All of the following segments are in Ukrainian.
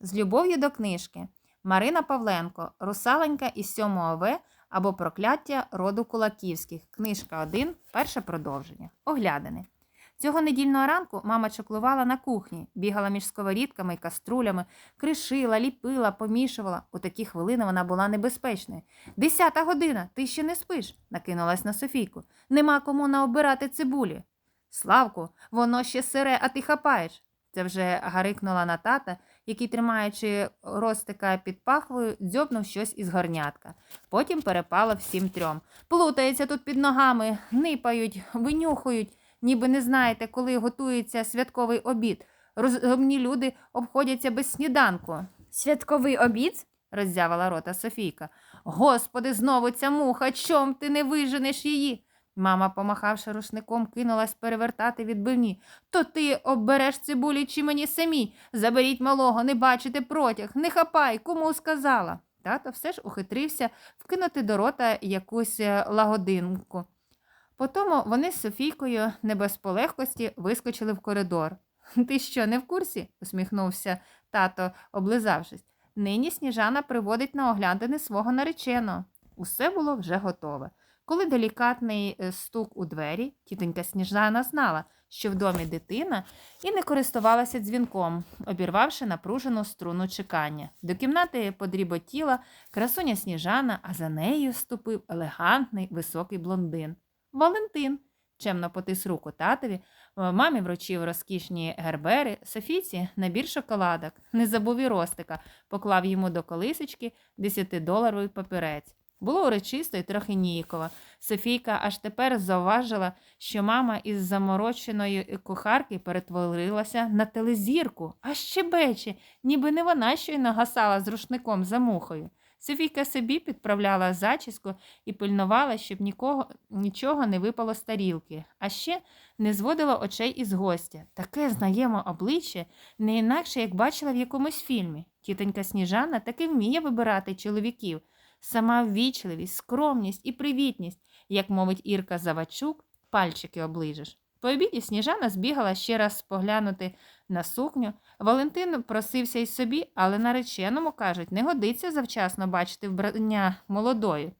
З любов'ю до книжки Марина Павленко, Русаленька із 7 В або Прокляття роду Кулаківських. Книжка 1, перше продовження. Оглядини. Цього недільного ранку мама чоклувала на кухні, бігала між сковорідками і каструлями, кришила, ліпила, помішувала. У такі хвилини вона була небезпечною. Десята година, ти ще не спиш, накинулась на Софійку. Нема кому наобирати цибулі. Славку, воно ще сире, а ти хапаєш. Це вже гарикнула на тата, який, тримаючи ростика під пахвою, дзьобнув щось із горнятка. Потім перепало всім трьом. Плутається тут під ногами, нипають, винюхують, ніби не знаєте, коли готується святковий обід. Розумні люди обходяться без сніданку, Святковий обід? роззявила рота Софійка. Господи, знову ця муха, чом ти не виженеш її? Мама, помахавши рушником, кинулась перевертати відбивні. То ти оббереш цибулі чи мені самі? Заберіть малого, не бачите протяг, не хапай, кому сказала. Тато все ж ухитрився вкинути до рота якусь е, лагодинку. Потому вони з Софійкою не без полегкості вискочили в коридор. Ти що, не в курсі? усміхнувся тато, облизавшись. Нині сніжана приводить на оглядини свого нареченого. Усе було вже готове. Коли делікатний е, стук у двері, тітонька Сніжана знала, що в домі дитина, і не користувалася дзвінком, обірвавши напружену струну чекання. До кімнати подріботіла красуня Сніжана, а за нею ступив елегантний високий блондин. Валентин чемно потис руку татові, е, мамі вручив розкішні гербери, Софійці набір шоколадок, не забув і ростика, поклав йому до колисочки 10-доларовий папірець. Було урочисто і трохи ніяково. Софійка аж тепер зауважила, що мама із замороченої кухарки перетворилася на телезірку, а щебече, ніби не вона щойно гасала з рушником за мухою. Софійка собі підправляла зачіску і пильнувала, щоб нікого, нічого не випало з тарілки, а ще не зводила очей із гостя. Таке знайоме обличчя, не інакше, як бачила в якомусь фільмі. Тітонька Сніжана таки вміє вибирати чоловіків. Сама ввічливість, скромність і привітність, як мовить Ірка Завачук, пальчики оближеш. По обіді Сніжана збігала ще раз поглянути на сукню. Валентин просився й собі, але нареченому, кажуть, не годиться завчасно бачити вбрання молодою.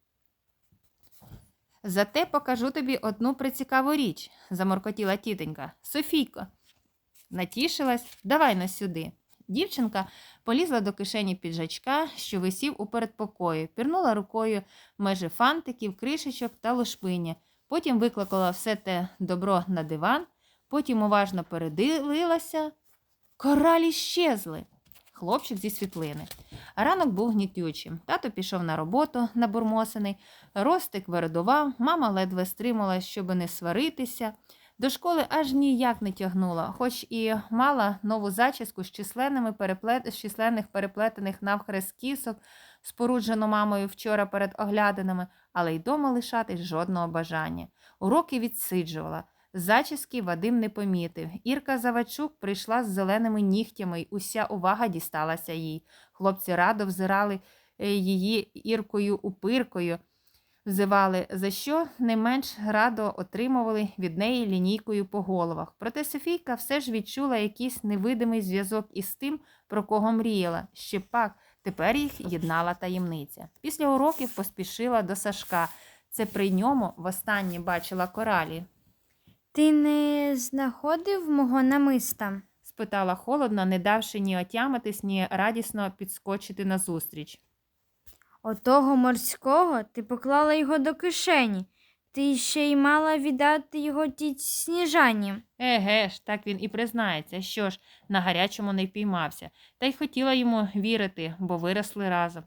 Зате покажу тобі одну прицікаву річ, заморкотіла тітонька. Софійко. Натішилась, давай на сюди. Дівчинка полізла до кишені піджачка, що висів у передпокої, пірнула рукою межі фантиків, кришечок та лошпиня. Потім викликала все те добро на диван, потім уважно передивилася. Коралі щезли. Хлопчик зі світлини. Ранок був гнітючим. Тато пішов на роботу набурмосений, Ростик вередував, мама ледве стримала, щоби не сваритися. До школи аж ніяк не тягнула, хоч і мала нову зачіску з, численними переплет... з численних переплетених навхрест кісок, споруджену мамою вчора перед оглядинами, але й дома лишатись жодного бажання. Уроки відсиджувала. Зачіски Вадим не помітив. Ірка Завачук прийшла з зеленими нігтями, й уся увага дісталася їй. Хлопці радо взирали е, її іркою упиркою, взивали, за що не менш радо отримували від неї лінійкою по головах. Проте Софійка все ж відчула якийсь невидимий зв'язок із тим, про кого мріяла. Ще пак тепер їх єднала таємниця. Після уроків поспішила до Сашка. Це при ньому востаннє бачила коралі. Ти не знаходив мого намиста? спитала холодно, не давши ні отямитись, ні радісно підскочити назустріч. Отого морського ти поклала його до кишені. Ти ще й мала віддати його тіть сніжані. Еге ж, так він і признається, що ж, на гарячому не впіймався, та й хотіла йому вірити, бо виросли разом.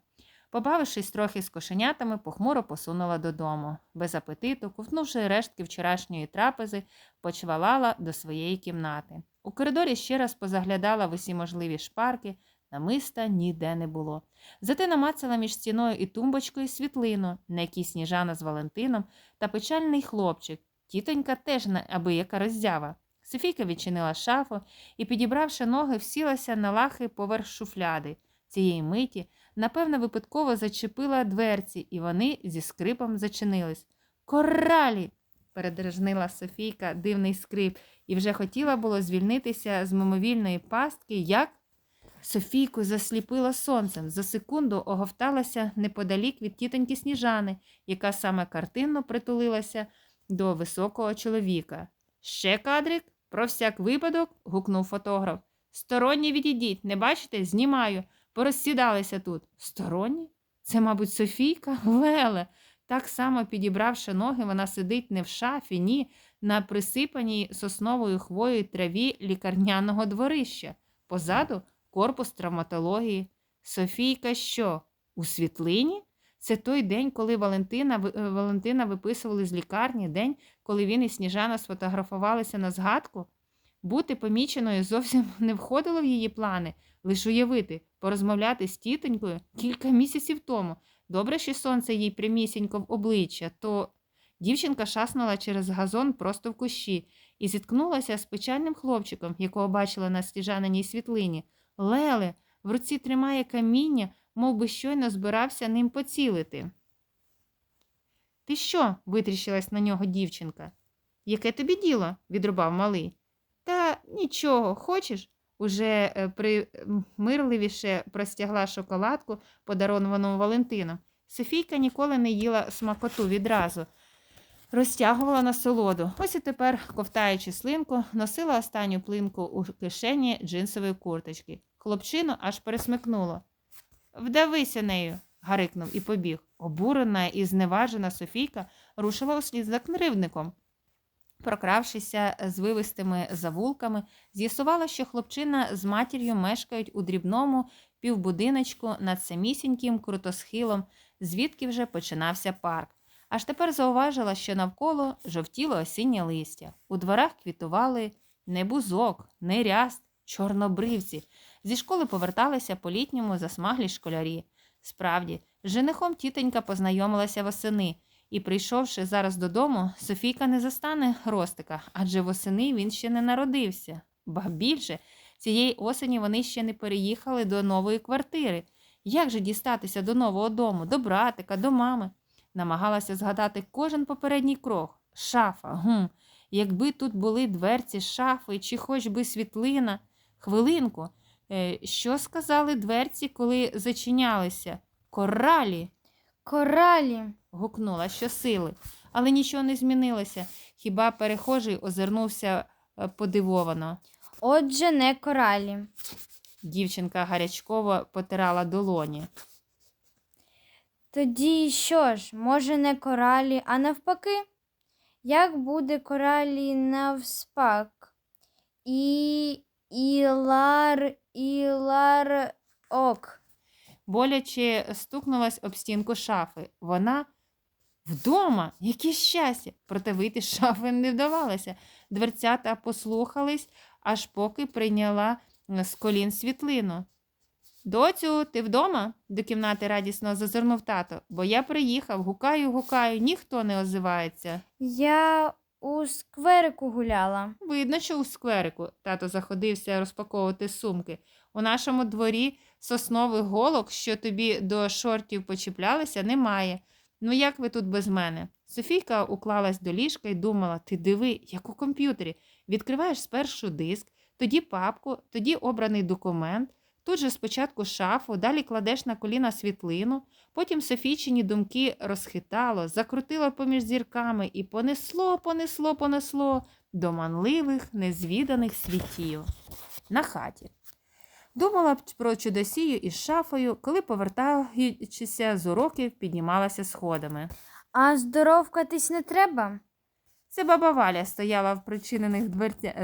Побавившись трохи з кошенятами, похмуро посунула додому. Без апетиту, ковтнувши рештки вчорашньої трапези, почвалала до своєї кімнати. У коридорі ще раз позаглядала в усі можливі шпарки, намиста ніде не було. Зате намацала між стіною і тумбочкою світлину, на якій сніжана з Валентином та печальний хлопчик. Тітонька теж неабияка роззява. Софійка відчинила шафу і, підібравши ноги, всілася на лахи поверх шуфляди. Цієї миті, напевно, випадково зачепила дверці, і вони зі скрипом зачинились. Коралі. передражнила Софійка дивний скрип, і вже хотіла було звільнитися з мимовільної пастки, як Софійку засліпило сонцем. За секунду оговталася неподалік від тітоньки Сніжани, яка саме картинно притулилася до високого чоловіка. Ще кадрик, про всяк випадок, гукнув фотограф. Сторонні відійдіть, не бачите? Знімаю. Порозсідалися тут. Сторонні? Це, мабуть, Софійка? Леле. Так само підібравши ноги, вона сидить не в шафі, ні, на присипаній сосновою хвоєю траві лікарняного дворища. Позаду корпус травматології. Софійка що? У світлині? Це той день, коли Валентина, е, Валентина виписували з лікарні, день, коли він і Сніжана сфотографувалися на згадку. Бути поміченою зовсім не входило в її плани, лише уявити, порозмовляти з тітонькою кілька місяців тому. Добре, що сонце їй прямісінько в обличчя, то дівчинка шаснула через газон просто в кущі і зіткнулася з печальним хлопчиком, якого бачила на стіжаниній світлині. Леле в руці тримає каміння, мов би щойно збирався ним поцілити. Ти що? витріщилась на нього дівчинка. Яке тобі діло? відрубав малий. Та нічого, хочеш? Уже е, примирливіше простягла шоколадку, подаровану Валентином. Софійка ніколи не їла смакоту відразу. Розтягувала насолоду. Ось і тепер, ковтаючи слинку, носила останню плинку у кишені джинсової курточки. Хлопчину аж пересмикнуло. Вдавися нею, гарикнув і побіг. Обурена і зневажена Софійка рушила услід за кривдником. Прокравшися з вивистими завулками, з'ясувала, що хлопчина з матір'ю мешкають у дрібному півбудиночку над самісіньким крутосхилом, звідки вже починався парк. Аж тепер зауважила, що навколо жовтіло осіннє листя. У дворах квітували не бузок, не ряст, чорнобривці. Зі школи поверталися по літньому засмаглі школярі. Справді, з женихом тітонька познайомилася восени, і, прийшовши зараз додому, Софійка не застане Ростика, адже восени він ще не народився. Ба більше, цієї осені вони ще не переїхали до нової квартири. Як же дістатися до нового дому, до братика, до мами? Намагалася згадати кожен попередній крок. Шафа, гм. Якби тут були дверці шафи, чи хоч би світлина. Хвилинку. Е, що сказали дверці, коли зачинялися? Коралі. Коралі. гукнула щосили, але нічого не змінилося. Хіба перехожий озирнувся е, подивовано. Отже, не коралі. Дівчинка гарячково потирала долоні. Тоді що ж, може, не коралі, а навпаки? Як буде коралі навспак? І ілар, ілар ок. Боляче стукнулась об стінку шафи. Вона вдома, яке щастя! Проте вийти з шафи не вдавалося. Дверцята послухались, аж поки прийняла з колін світлину. Доцю, ти вдома? до кімнати радісно зазирнув тато, бо я приїхав, гукаю, гукаю, ніхто не озивається. Я у скверику гуляла. Видно, що у скверику тато заходився розпаковувати сумки. У нашому дворі соснових голок, що тобі до шортів почіплялися, немає. Ну як ви тут без мене? Софійка уклалась до ліжка і думала: ти диви, як у комп'ютері. Відкриваєш спершу диск, тоді папку, тоді обраний документ. Тут же спочатку шафу, далі кладеш на коліна світлину, потім Софійчині думки розхитало, закрутило поміж зірками і понесло, понесло, понесло до манливих, незвіданих світів. На хаті. Думала б про чудосію із шафою, коли, повертаючися з уроків, піднімалася сходами. А здоровкатись не треба? Це баба Валя стояла в причинених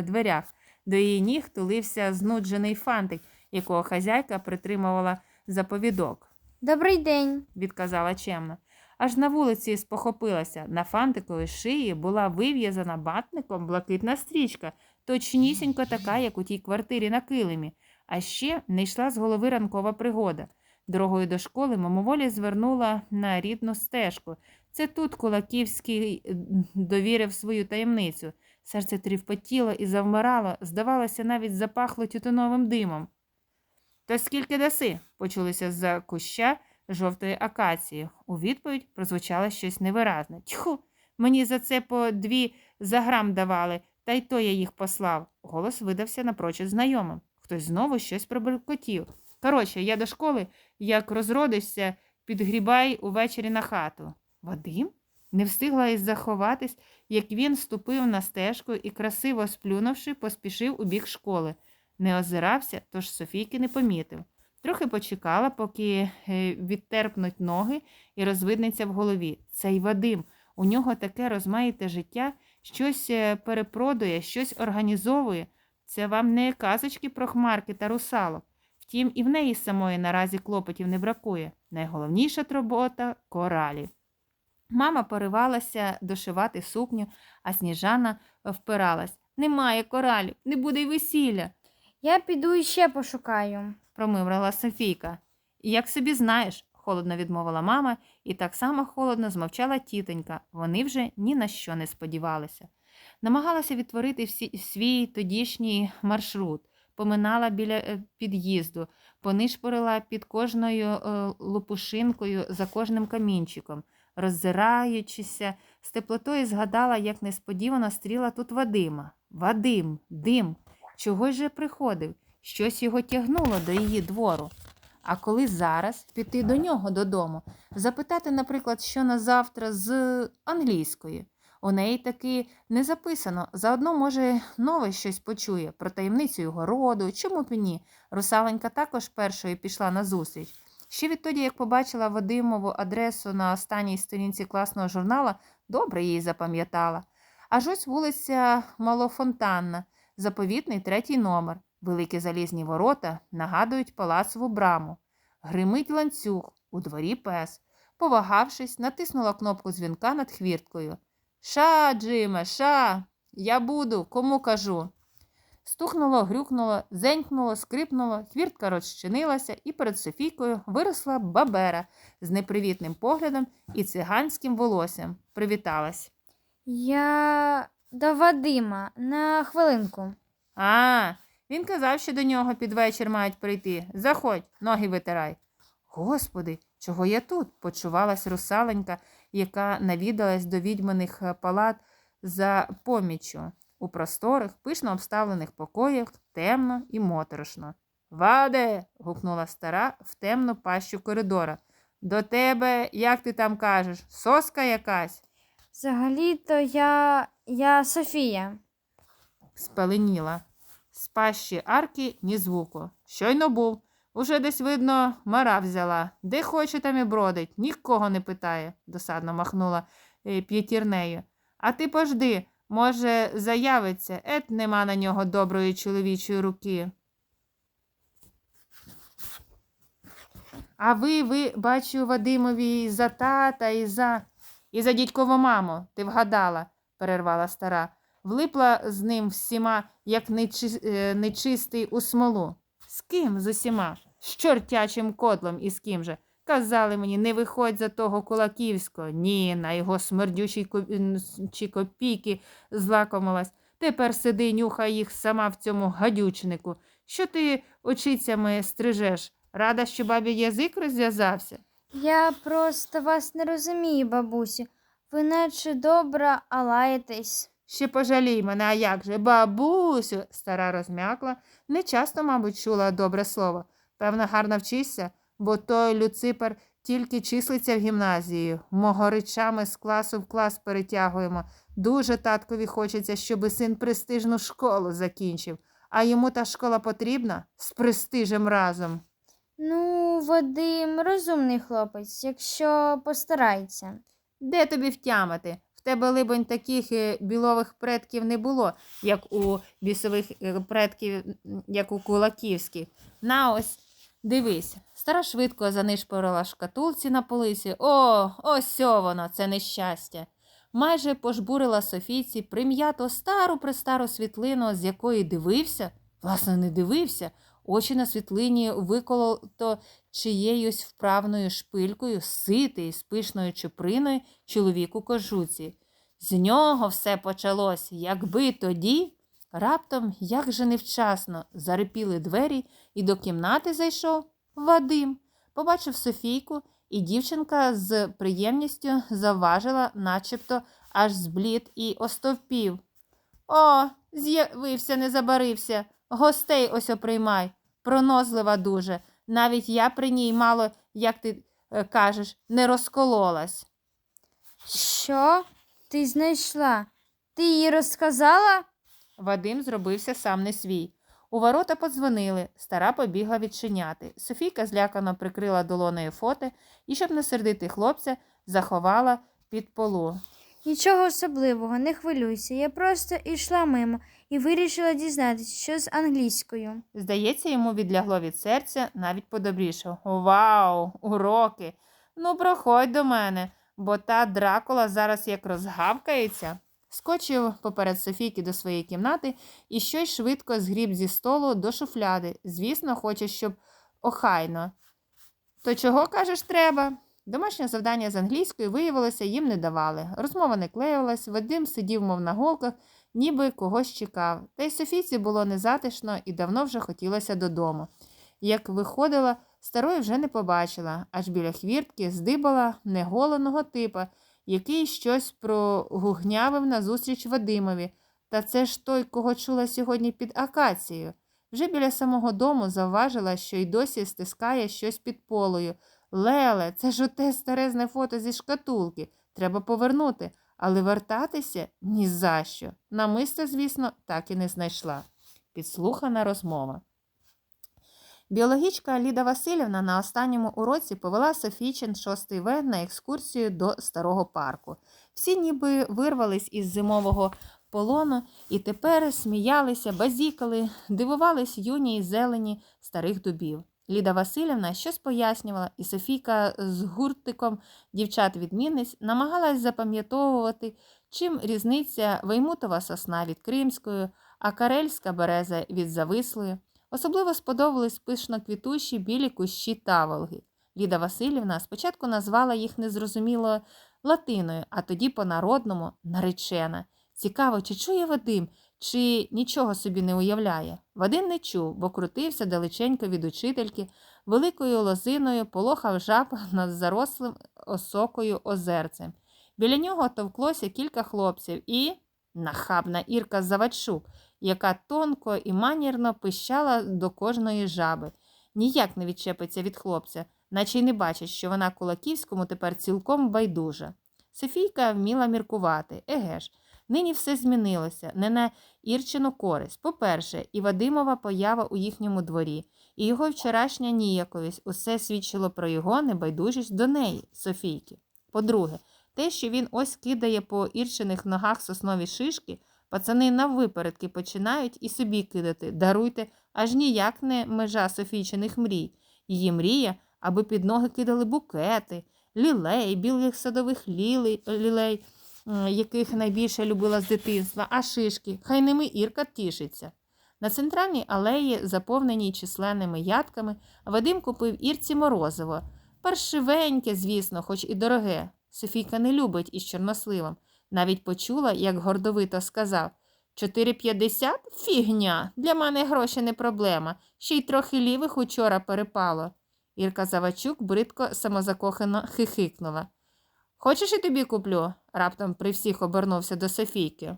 дверях. До її ніг тулився знуджений фантик, якого хазяйка притримувала за повідок. Добрий день. відказала чемно. Аж на вулиці спохопилася. На фантиковій шиї була вив'язана батником блакитна стрічка, точнісінько така, як у тій квартирі на килимі. А ще не йшла з голови ранкова пригода. Дорогою до школи мимоволі звернула на рідну стежку. Це тут Кулаківський е, довірив свою таємницю. Серце трівпотіло і завмирало, здавалося, навіть запахло тютюновим димом. То скільки даси? почулося з-за куща жовтої акації. У відповідь прозвучало щось невиразне. Тьху, мені за це по дві за грам давали, та й то я їх послав. Голос видався напрочуд знайомим. Хтось знову щось пробуркотів. Коротше, я до школи, як розродишся, підгрібай увечері на хату. Вадим? Не встигла й заховатись, як він ступив на стежку і, красиво сплюнувши, поспішив у бік школи. Не озирався, тож Софійки не помітив. Трохи почекала, поки е, відтерпнуть ноги і розвиднеться в голові. Цей Вадим, у нього таке розмаїте життя, щось е, перепродує, щось організовує. Це вам не казочки про хмарки та русалок. Втім, і в неї самої наразі клопотів не бракує. Найголовніша робота коралі. Мама поривалася дошивати сукню, а сніжана впиралась. Немає коралів, не буде й весілля, Я піду іще пошукаю. промимрила Софійка. Як собі знаєш, холодно відмовила мама, і так само холодно змовчала тітонька. Вони вже ні на що не сподівалися. Намагалася відтворити всі, свій тодішній маршрут, поминала біля е, під'їзду, понишпорила під кожною е, лопушинкою за кожним камінчиком, роззираючися, з теплотою згадала, як несподівано стріла тут Вадима. Вадим, дим, чого ж приходив? Щось його тягнуло до її двору. А коли зараз піти до нього додому, запитати, наприклад, що на завтра з англійської. У неї таки не записано. Заодно, може, нове щось почує про таємницю його роду. Чому б ні? Русаленька також першою пішла на зустріч. Ще відтоді, як побачила Вадимову адресу на останній сторінці класного журнала, добре її запам'ятала. Аж ось вулиця Малофонтанна, заповітний третій номер. Великі залізні ворота нагадують палацову браму. Гримить ланцюг, у дворі пес. Повагавшись, натиснула кнопку дзвінка над хвірткою. Ша, Джиме, ша, я буду, кому кажу. Стукнуло, грюкнуло, зенькнуло, скрипнуло, хвіртка розчинилася, і перед Софійкою виросла бабера з непривітним поглядом і циганським волоссям. Привіталась. Я до Вадима на хвилинку. А, він казав, що до нього під вечір мають прийти. Заходь, ноги витирай. Господи, чого я тут? почувалась русаленька, яка навідалась до відьманих е, палат за поміччю. У просторих, пишно обставлених покоях темно і моторошно. Ваде. гукнула стара в темну пащу коридора. До тебе, як ти там кажеш, соска якась? Взагалі-то я. Я Софія. спаленіла. З пащі арки ні звуку. Щойно був. Уже десь, видно, мара взяла. Де хоче, там і бродить, нікого не питає, досадно махнула е, п'ятірнею. А ти пожди, може, заявиться, ет нема на нього доброї чоловічої руки. А ви, ви, бачу, Вадимові, і за тата, і за. І за дідькову маму, ти вгадала, перервала стара. Влипла з ним всіма, як нечи... е, нечистий у смолу. З ким з усіма? З чортячим котлом і з ким же? Казали мені, не виходь за того кулаківського. Ні, на його смердючій ко... н- с- чи копійки злакомилась. Тепер сиди, нюхай їх сама в цьому гадючнику. Що ти очицями стрижеш? Рада, що бабі язик розв'язався? Я просто вас не розумію, бабусю. Ви наче добра, а лаєтесь. Ще пожалій мене, а як же, бабусю, стара розм'якла, не часто, мабуть, чула добре слово. Певно, гарно вчишся, бо той Люципер тільки числиться в гімназії. Мого речами з класу в клас перетягуємо. Дуже таткові хочеться, щоби син престижну школу закінчив. А йому та школа потрібна з престижем разом. Ну, Вадим розумний хлопець, якщо постарається. Де тобі втямити? В тебе, либонь, таких е, білових предків не було, як у бісових е, предків, як у кулаківських. На ось, дивись, стара швидко занишпорила шкатулці на полиці. О, ось воно, це нещастя. Майже пожбурила Софійці прим'ято стару престару світлину, з якої дивився, власне, не дивився, очі на світлині виколото чиєюсь вправною шпилькою, ситий, з пишною чуприною чоловік у кожуці. З нього все почалось, якби тоді. Раптом, як же невчасно, зарипіли двері, і до кімнати зайшов Вадим. Побачив Софійку, і дівчинка з приємністю завважила, начебто аж зблід і остовпів. О, з'явився, не забарився. Гостей ось оприймай, пронозлива дуже. Навіть я при ній мало, як ти е, кажеш, не розкололась. Що ти знайшла? Ти їй розказала? Вадим зробився сам не свій. У ворота подзвонили, стара побігла відчиняти. Софійка злякано прикрила долонею фото і, щоб не сердити хлопця, заховала під полу. Нічого особливого, не хвилюйся. Я просто йшла мимо і вирішила дізнатися, що з англійською. Здається, йому відлягло від серця, навіть подобрішав. Вау, уроки! Ну, проходь до мене, бо та дракула зараз як розгавкається. Скочив поперед Софійки до своєї кімнати і щось швидко згріб зі столу до шуфляди. Звісно, хоче, щоб охайно. То чого, кажеш, треба? Домашнє завдання з англійської виявилося, їм не давали. Розмова не клеїлась, Вадим сидів, мов на голках, ніби когось чекав. Та й Софійці було незатишно і давно вже хотілося додому. Як виходила, старої вже не побачила, аж біля хвіртки здибала неголеного типа, який щось прогугнявив назустріч Вадимові. Та це ж той, кого чула сьогодні під акацією. Вже біля самого дому завважила, що й досі стискає щось під полою. Леле, це ж оте старезне фото зі шкатулки. Треба повернути, але вертатися ні за що. Намисто, звісно, так і не знайшла. Підслухана розмова. Біологічка Ліда Васильівна на останньому уроці повела Софійчин 6 В на екскурсію до старого парку. Всі ніби вирвались із зимового полону і тепер сміялися, базікали, дивувались юній зелені старих дубів. Ліда Васильівна щось пояснювала, і Софійка з гуртиком дівчат-відмінниць намагалась запам'ятовувати, чим різниця Веймутова сосна від Кримської, а Карельська береза від Завислої. Особливо сподобались пишно квітучі білі кущі таволги. Ліда Васильівна спочатку назвала їх незрозуміло латиною, а тоді по-народному наречена. Цікаво, чи чує Вадим, чи нічого собі не уявляє. Вадим не чув, бо крутився далеченько від учительки, великою лозиною полохав жаб над зарослим осокою озерцем. Біля нього товклося кілька хлопців і нахабна Ірка Завадчук, яка тонко і манірно пищала до кожної жаби. Ніяк не відчепиться від хлопця, наче й не бачить, що вона Кулаківському тепер цілком байдужа. Софійка вміла міркувати, еге ж. Нині все змінилося, не на Ірчину користь. По-перше, і Вадимова поява у їхньому дворі, і його вчорашня ніяковість усе свідчило про його небайдужість до неї, Софійки. По-друге, те, що він ось кидає по ірчиних ногах соснові шишки, пацани наввипередки починають і собі кидати, даруйте, аж ніяк не межа Софійчиних мрій. Її мрія, аби під ноги кидали букети, лілей, білих садових лілей, лілей яких найбільше любила з дитинства, а шишки, хай ними Ірка тішиться. На центральній алеї, заповненій численними ядками, Вадим купив Ірці морозиво. Паршивеньке, звісно, хоч і дороге. Софійка не любить із чорносливом. Навіть почула, як гордовито сказав 4,50? Фігня. Для мене гроші не проблема. Ще й трохи лівих учора перепало. Ірка Завачук бридко самозакохано хихикнула. Хочеш, і тобі куплю? раптом при всіх обернувся до Софійки.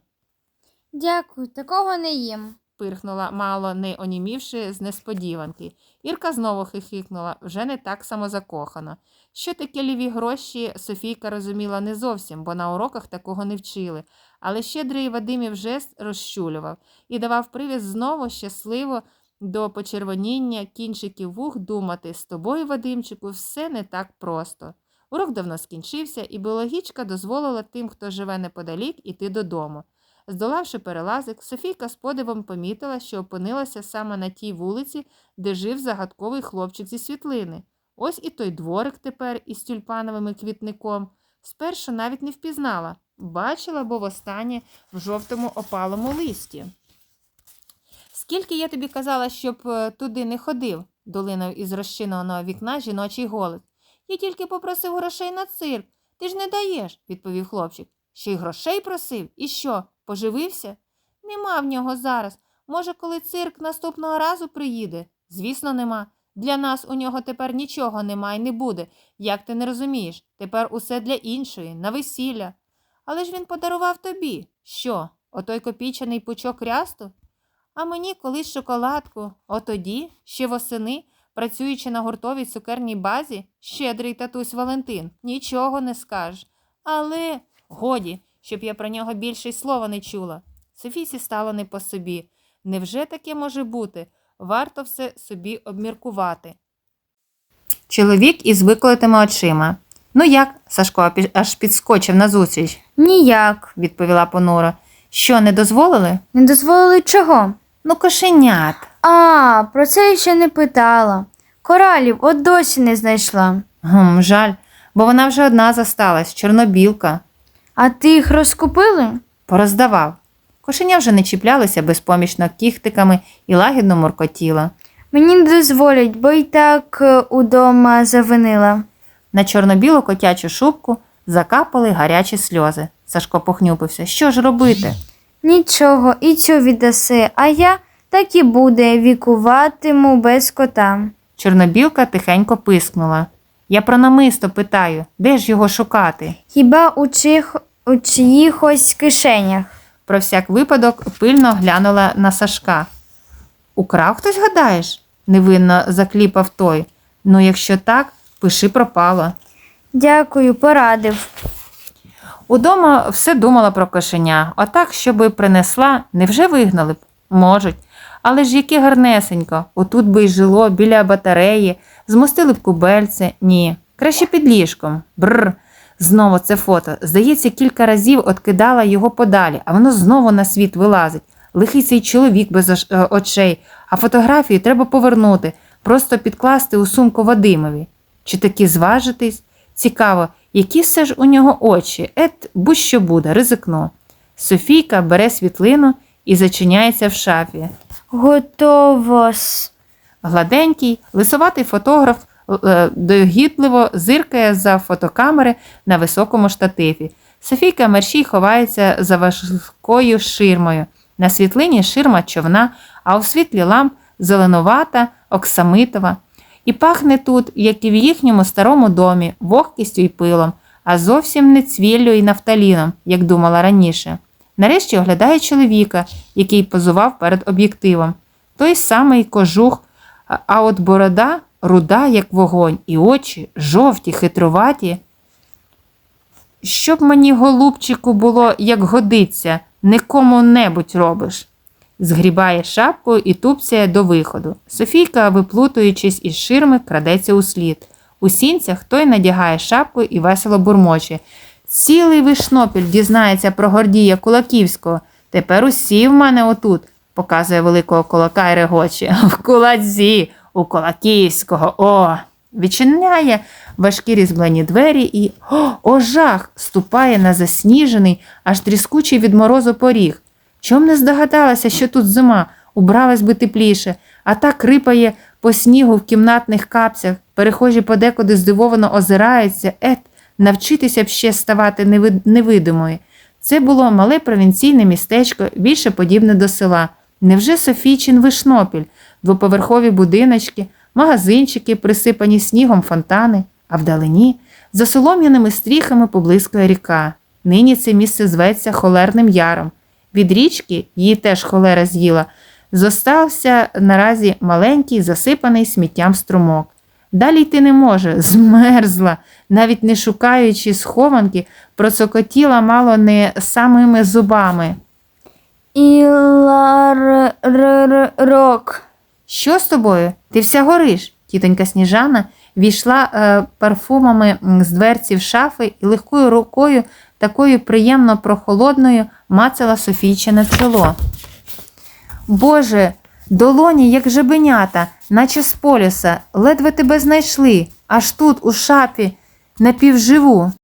Дякую, такого не їм. пирхнула, мало не онімівши з несподіванки. Ірка знову хихикнула, вже не так самозакохано. Що таке ліві гроші, Софійка розуміла не зовсім, бо на уроках такого не вчили. Але щедрий Вадимів жест розчулював і давав привід знову щасливо до почервоніння кінчиків вух думати з тобою, Вадимчику, все не так просто. Урок давно скінчився, і біологічка дозволила тим, хто живе неподалік, іти додому. Здолавши перелазик, Софійка з подивом помітила, що опинилася саме на тій вулиці, де жив загадковий хлопчик зі світлини. Ось і той дворик тепер із тюльпановим квітником. Спершу навіть не впізнала, бачила, бо востаннє в жовтому опалому листі. Скільки я тобі казала, щоб е, туди не ходив, долинув із розчиненого вікна жіночий голос. Я тільки попросив грошей на цирк. Ти ж не даєш, відповів хлопчик. Ще й грошей просив? І що, поживився? Нема в нього зараз. Може, коли цирк наступного разу приїде? Звісно, нема. Для нас у нього тепер нічого нема і не буде. Як ти не розумієш? Тепер усе для іншої, на весілля. Але ж він подарував тобі. Що, отой копійчаний пучок рясту? А мені колись шоколадку. Отоді, ще восени, працюючи на гуртовій цукерній базі, щедрий татусь Валентин, нічого не скаже. Але годі, щоб я про нього більше й слова не чула. Софісі стало не по собі. Невже таке може бути? Варто все собі обміркувати. Чоловік із виколотими очима. Ну як? Сашко аж підскочив назустріч, Ніяк. відповіла понуро. Що, не дозволили? Не дозволили чого? Ну, кошенят. А, про це я ще не питала. Коралів от досі не знайшла. Гм, жаль, бо вона вже одна зосталась, чорнобілка. А ти їх розкупили? Пороздавав. Кошеня вже не чіплялися безпомічно кіхтиками і лагідно моркотіла. Мені не дозволять, бо й так е, удома завинила. На чорно-білу котячу шубку закапали гарячі сльози. Сашко похнюпився. Що ж робити? Нічого, і цю віддаси, а я так і буде вікуватиму без кота. Чорнобілка тихенько пискнула. Я про намисто питаю, де ж його шукати? Хіба у, чих, у чиїхось кишенях? Про всяк випадок пильно глянула на Сашка. Украв хтось, гадаєш? невинно закліпав той. Ну, якщо так, пиши пропало. Дякую, порадив. Удома все думала про кошеня, отак, щоби принесла, невже вигнали б? Можуть. Але ж яке гарнесенько, отут би й жило біля батареї, змостили б кубельце. Ні, краще під ліжком. Бррр. Знову це фото. Здається, кілька разів откидала його подалі, а воно знову на світ вилазить. Лихий цей чоловік без е, очей, а фотографію треба повернути, просто підкласти у сумку Вадимові. Чи таки зважитись? Цікаво, які все ж у нього очі? Ет, будь-що буде, ризикну. Софійка бере світлину і зачиняється в шафі. Готово-с. Гладенький, лисоватий фотограф е, догідливо зиркає за фотокамери на високому штативі. Софійка мерщій ховається за важкою ширмою. На світлині ширма човна, а у світлі ламп зеленувата, оксамитова. І пахне тут, як і в їхньому старому домі, вогкістю й пилом, а зовсім не цвіллю і нафталіном, як думала раніше. Нарешті оглядає чоловіка, який позував перед об'єктивом. Той самий кожух, а- от борода руда, як вогонь, і очі жовті, хитруваті. Щоб мені, голубчику, було, як годиться, не кому-небудь робиш. Згрібає шапку і тупцяє до виходу. Софійка, виплутуючись із ширми, крадеться у слід. У сінцях той надягає шапку і весело бурмоче. Цілий вишнопіль дізнається про Гордія Кулаківського. Тепер усі в мене отут, показує великого кулака і регоче. В кулаці, у Кулаківського, о! Відчиняє важкі різьблені двері і, о, о жах, ступає на засніжений, аж тріскучий від морозу поріг. Чом не здогадалася, що тут зима, убралась би тепліше, а так рипає по снігу в кімнатних капцях, перехожі подекуди здивовано озираються, ет, навчитися б ще ставати неви- невидимою. Це було мале провінційне містечко, більше подібне до села. Невже Софійчин вишнопіль, двоповерхові будиночки, магазинчики, присипані снігом фонтани, а вдалині за солом'яними стріхами поблискує ріка. Нині це місце зветься Холерним Яром. Від річки її теж холера з'їла. Зостався наразі маленький, засипаний сміттям струмок. Далі йти не може, змерзла, навіть не шукаючи схованки, процокотіла мало не самими зубами. Іларок. Що з тобою? Ти вся гориш? Тітонька Сніжана війшла е, парфумами з дверці в шафи і легкою рукою, такою приємно прохолодною, мацала Софійчине чоло. Боже, долоні, як жебенята, наче з полюса, ледве тебе знайшли, аж тут, у шапі, напівживу.